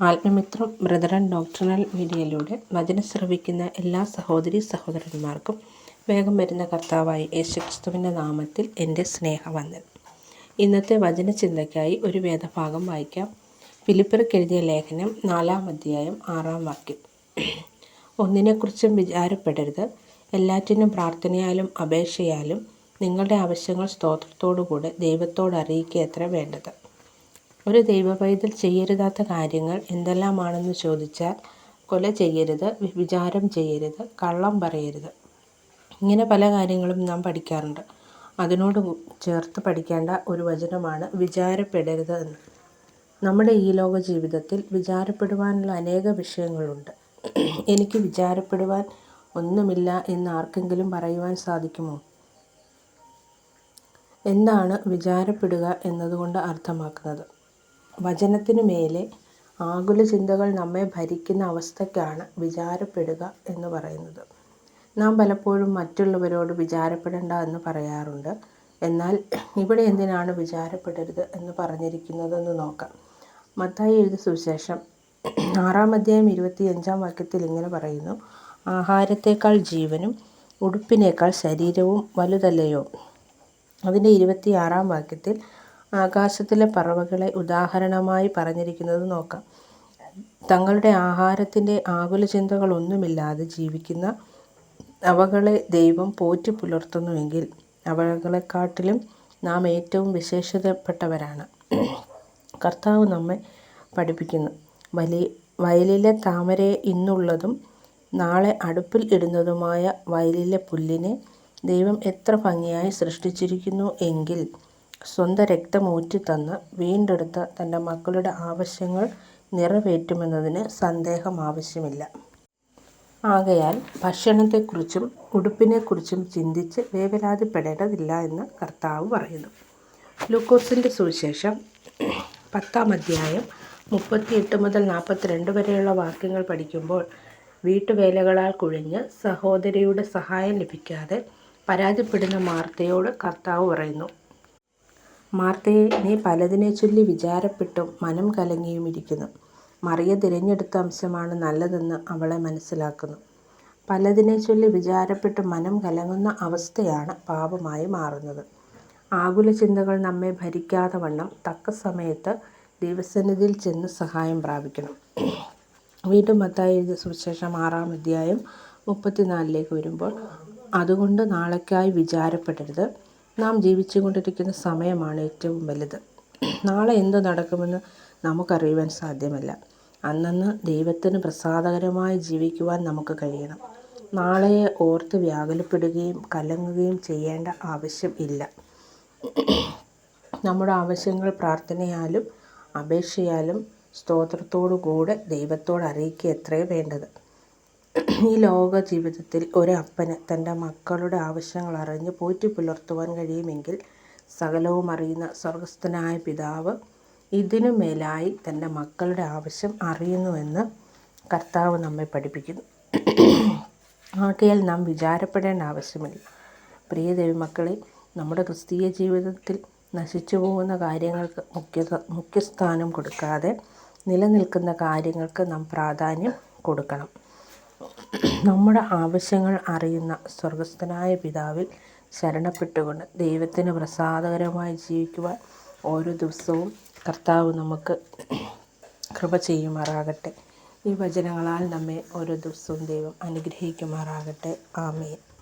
ആത്മമിത്രം brethren doctoral മീഡിയയിലൂടെ വചന ശ്രവിക്കുന്ന എല്ലാ സഹോദരി സഹോദരന്മാർക്കും വേഗം വരുന്ന കർത്താവായ യേശുക്രിസ്തുവിന്റെ നാമത്തിൽ എന്റെ സ്നേഹവന്ദനം. ഇന്നത്തെ വചന ചിന്തയ്ക്കായി ഒരു വേദഭാഗം വായിക്കാം. ഫിലിപ്പർക്ക് എഴുതിയ ലേഖനം നാലാം അധ്യായം ആറാം വാക്യം. ഒന്നിനെക്കുറിച്ചും വിചാരപ്പെടരുത്. എല്ലാറ്റിനും പ്രാർത്ഥനയാലും അപേക്ഷയാലും നിങ്ങളുടെ ആവശ്യങ്ങൾ സ്തോത്രത്തോടുകൂടെ ദൈവത്തോട് അറിയിക്കുക എത്ര വേണ്ടത്? ഒരു ദൈവപൈതൽ ചെയ്യരുതാത്ത കാര്യങ്ങൾ എന്തെല്ലാമാണെന്ന് ചോദിച്ചാൽ കൊല ചെയ്യരുത് വിചാരം ചെയ്യരുത് കള്ളം പറയരുത്. ഇങ്ങനെ പല കാര്യങ്ങളും നാം പഠിക്കാറുണ്ട്. അതിനോട് ചേർത്ത് പഠിക്കേണ്ട ഒരു വചനമാണ് വിചാരപ്പെടരുത് എന്ന്. നമ്മുടെ ഈ ലോക ജീവിതത്തിൽ വിചാരപ്പെടുവാനുള്ള അനേക വിഷയങ്ങളുണ്ട്. എനിക്ക് വിചാരപ്പെടുവാൻ ഒന്നുമില്ല എന്ന് ആർക്കെങ്കിലും പറയുവാൻ സാധിക്കുമോ? എന്താണ് വിചാരപ്പെടുക എന്നതുകൊണ്ട് അർത്ഥമാക്കുന്നത്? വചനത്തിനു മേലെ ആകുല ചിന്തകൾ നമ്മെ ഭരിക്കുന്ന അവസ്ഥയ്ക്കാണ് വിചാരപ്പെടുക എന്ന് പറയുന്നത്. നാം പലപ്പോഴും മറ്റുള്ളവരോട് വിചാരപ്പെടേണ്ട എന്ന് പറയാറുണ്ട്. എന്നാൽ ഇവിടെ എന്തിനാണ് വിചാരപ്പെടരുത് എന്ന് പറഞ്ഞിരിക്കുന്നതെന്ന് നോക്കാം. മത്തായി എഴുതിയ സുവിശേഷം ആറാം അധ്യായം ഇരുപത്തിയഞ്ചാം വാക്യത്തിൽ ഇങ്ങനെ പറയുന്നു. ആഹാരത്തേക്കാൾ ജീവനും ഉടുപ്പിനേക്കാൾ ശരീരവും വലുതല്ലയോ? അതിന്റെ ഇരുപത്തിയാറാം വാക്യത്തിൽ ആകാശത്തിലെ പറവകളെ ഉദാഹരണമായി പറഞ്ഞിരിക്കുന്നത് നോക്കാം. തങ്ങളുടെ ആഹാരത്തിന്റെ ആകുല ചിന്തകളൊന്നുമില്ലാതെ ജീവിക്കുന്ന അവകളെ ദൈവം പോറ്റി പുലർത്തുന്നുവെങ്കിൽ അവകളെക്കാട്ടിലും നാം ഏറ്റവും വിശേഷതപ്പെട്ടവരാണ്. കർത്താവ് നമ്മെ പഠിപ്പിക്കുന്നു. വലിയ വയലിലെ താമരയെ ഇന്നുള്ളതും നാളെ അടുപ്പിൽ ഇടുന്നതുമായ വയലിലെ പുല്ലിനെ ദൈവം എത്ര ഭംഗിയായി സൃഷ്ടിച്ചിരിക്കുന്നു എങ്കിൽ സ്വന്തം രക്തമൂറ്റി തന്ന് വീണ്ടെടുത്ത തന്റെ മക്കളുടെ ആവശ്യങ്ങൾ നിറവേറ്റുമെന്നതിന് സന്ദേഹം ആവശ്യമില്ല. ആകയാൽ ഭക്ഷണത്തെക്കുറിച്ചും ഉടുപ്പിനെക്കുറിച്ചും ചിന്തിച്ച് വേവലാതിപ്പെടേണ്ടതില്ല എന്ന് കർത്താവ് പറയുന്നു. ലൂക്കോസിന്റെ സുവിശേഷം പത്താം അധ്യായം മുപ്പത്തിയെട്ട് മുതൽ നാൽപ്പത്തിരണ്ട് വരെയുള്ള വാക്യങ്ങൾ പഠിക്കുമ്പോൾ വീട്ടുവേലകളാൽ കുഴിഞ്ഞ് സഹോദരിയുടെ സഹായം ലഭിക്കാതെ പരാതിപ്പെടുന്ന മാർത്തയോട് കർത്താവ് പറയുന്നു. മാർത്തയെ നീ പലതിനെ ചൊല്ലി വിചാരപ്പെട്ടും മനം കലങ്ങിയും ഇരിക്കുന്നു മറിയ തിരഞ്ഞെടുത്ത അംശമാണ് നല്ലതെന്ന് അവളെ മനസ്സിലാക്കുന്നു. പലതിനെ ചൊല്ലി വിചാരപ്പെട്ട് മനം കലങ്ങുന്ന അവസ്ഥയാണ് പാപമായി മാറുന്നത്. ആകുല ചിന്തകൾ നമ്മെ ഭരിക്കാതെ വണ്ണം തക്ക സമയത്ത് ദൈവസന്നിധിയിൽ ചെന്ന് സഹായം പ്രാപിക്കണം. വീണ്ടും മത്തായി എഴുതിയ സുവിശേഷം ആറാം അധ്യായം മുപ്പത്തിനാലിലേക്ക് വരുമ്പോൾ അതുകൊണ്ട് നാളേക്കായി വിചാരപ്പെടരുത്. നാം ജീവിച്ചുകൊണ്ടിരിക്കുന്ന സമയമാണ് ഏറ്റവും വലുത്. നാളെ എന്ത് നടക്കുമെന്ന് നമുക്കറിയുവാൻ സാധ്യമല്ല. അന്നന്ന് ദൈവത്തിന് പ്രസാദകരമായി ജീവിക്കുവാൻ നമുക്ക് കഴിയണം. നാളെയെ ഓർത്ത് വ്യാകുലപ്പെടുകയും കലങ്ങുകയും ചെയ്യേണ്ട ആവശ്യം ഇല്ല. നമ്മുടെ ആവശ്യങ്ങൾ പ്രാർത്ഥനയാലും അപേക്ഷയാലും സ്തോത്രത്തോടു കൂടെ ദൈവത്തോട് അറിയിക്കുക എത്രയും വേണ്ടത്. ഈ ലോക ജീവിതത്തിൽ ഒരപ്പന് തന്റെ മക്കളുടെ ആവശ്യങ്ങൾ അറിഞ്ഞ് പോറ്റി പുലർത്തുവാൻ കഴിയുമെങ്കിൽ സകലവും അറിയുന്ന സ്വർഗസ്ഥനായ പിതാവ് ഇതിനു മേലായി തന്റെ മക്കളുടെ ആവശ്യം അറിയുന്നുവെന്ന് കർത്താവ് നമ്മെ പഠിപ്പിക്കുന്നു. ആകയാൽ നാം വിചാരപ്പെടേണ്ട ആവശ്യമില്ല. പ്രിയ ദൈവമക്കളെ നമ്മുടെ ക്രിസ്തീയ ജീവിതത്തിൽ നശിച്ചു പോകുന്ന കാര്യങ്ങൾക്ക് മുഖ്യ മുഖ്യസ്ഥാനം കൊടുക്കാതെ നിലനിൽക്കുന്ന കാര്യങ്ങൾക്ക് നാം പ്രാധാന്യം കൊടുക്കണം. നമ്മുടെ ആവശ്യങ്ങൾ അറിയുന്ന സ്വർഗസ്ഥനായ പിതാവിൽ ശരണപ്പെട്ടുകൊണ്ട് ദൈവത്തിന് പ്രസാദകരമായി ജീവിക്കുവാൻ ഓരോ ദിവസവും കർത്താവ് നമുക്ക് കൃപ ചെയ്യുമാറാകട്ടെ. ഈ വചനങ്ങളാൽ നമ്മെ ഓരോ ദിവസവും ദൈവം അനുഗ്രഹിക്കുമാറാകട്ടെ. ആമേൻ.